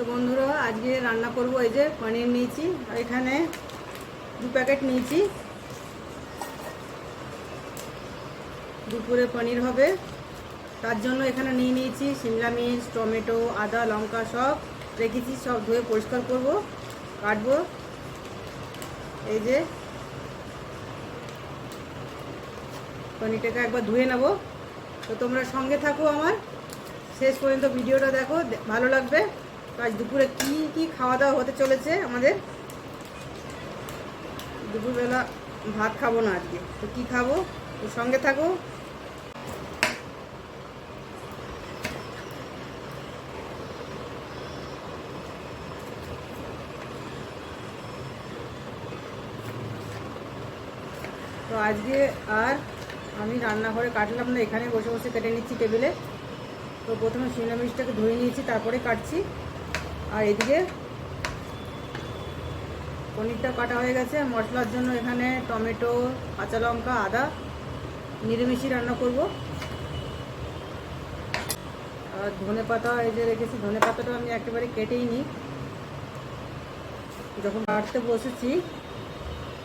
তো বন্ধুরা, আজকে রান্না করব এই যে পনির নিয়েছি, আর এখানে দু প্যাকেট নিয়েছি। দুপুরে পনির হবে। তার জন্য এখানে নিয়ে নিয়েছি সিমলা মির্চ, টমেটো, আদা, লঙ্কা সব রেখেছি, সব ধুয়ে পরিষ্কার করব, কাটবো। এই যে পনিরটাকে একবার ধুয়ে নেব। তো তোমরা সঙ্গে থাকো আমার। শেষ পর্যন্ত ভিডিওটা দেখো, ভালো লাগবে। আজ দুপুরে কি কি খাওয়া দাওয়া হতে চলেছে আমাদের? দুপুরবেলা ভাত খাব না আজকে। তো কি খাব? তো সঙ্গে থাকো। তো আজকে আর আমি রান্নাঘরে কাটলাম না এখানে বসে বসে কেটে নিচ্ছি টেবিলে। তো প্রথমে শিমলা মির্চটাকে ধুয়ে নিয়েছি, তারপরে কাটছি। আর এদিকে পনিরটা কাটা হয়ে গেছে। মশলার জন্য এখানে টমেটো, কাঁচা লঙ্কা, আদা নিরামিষই রান্না করব। আর ধনে পাতা এই যে রেখেছি, ধনে পাতাটা আমি একেবারে কেটেই নিই যখন কাটতে বসেছি,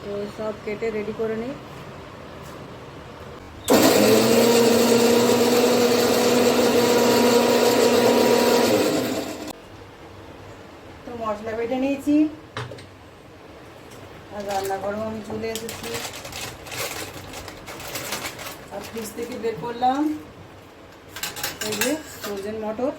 তো সব কেটে রেডি করে নিই তো মশলা বেটে নিয়েছি রান্নাঘরেও আমি চলে এসেছি। আর ফ্রিজ থেকে বের করলাম। এই যে ফ্রোজেন মটর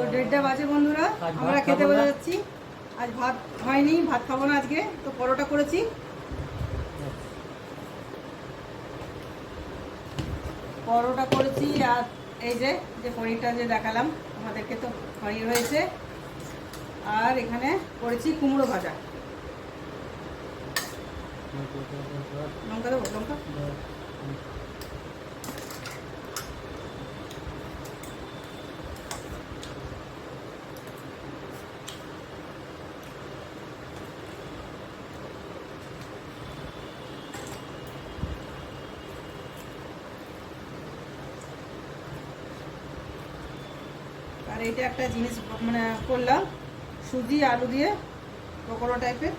তো দেড়টা বাজে বন্ধুরা আমরা খেতে বসে যাচ্ছি আজ ভাত হয়নি ভাত খাব না আজকে তো পরোটা করেছি। পরোটা করেছি আর এই যে যে পনিরটা যে দেখালাম আমাদেরকে তো পনির হয়েছে। আর এখানে করেছি কুমড়ো ভাজা। লঙ্কা দেবো লঙ্কা। আর এটা একটা জিনিস মানে করলাম। সুজি আলু দিয়ে পকোড়া টাইপের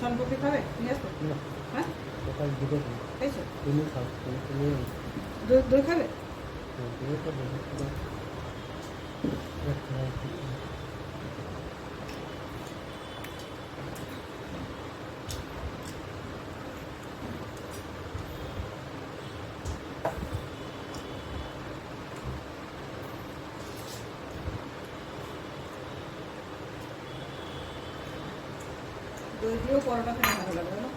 সনপপি খাবে? নিয়ে আসব হ্যাঁ? দই দই খাবে? দই দিয়েও পরোটা খেতে ভালো লাগবে না?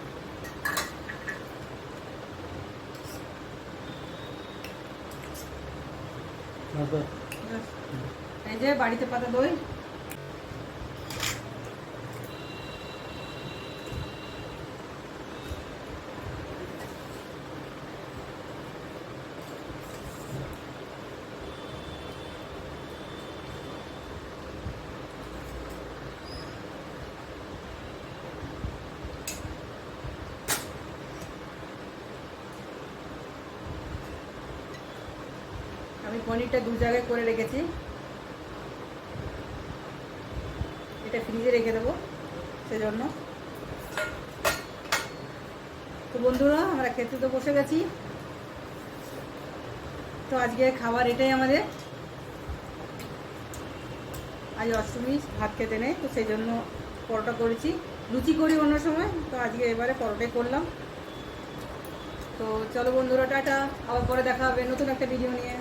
এই যে বাড়িতে পাতা দই। আমি পনিরটা দু জায়গায় করে রেখেছি। এটা ফ্রিজে রেখে দেবো সেজন্য। তো বন্ধুরা, আমরা খেতে তো বসে গেছি। তো আজকে খাবার এটাই আমাদের। আজ অষ্টমী, ভাত খেতে নেই, তো সেই জন্য পরোটা করেছি। লুচি করি অন্য সময়, তো আজকে এবারে পরোটাই করলাম। তো চলো বন্ধুরা, টাটা। আবার পরে দেখা হবে নতুন একটা ভিডিও নিয়ে।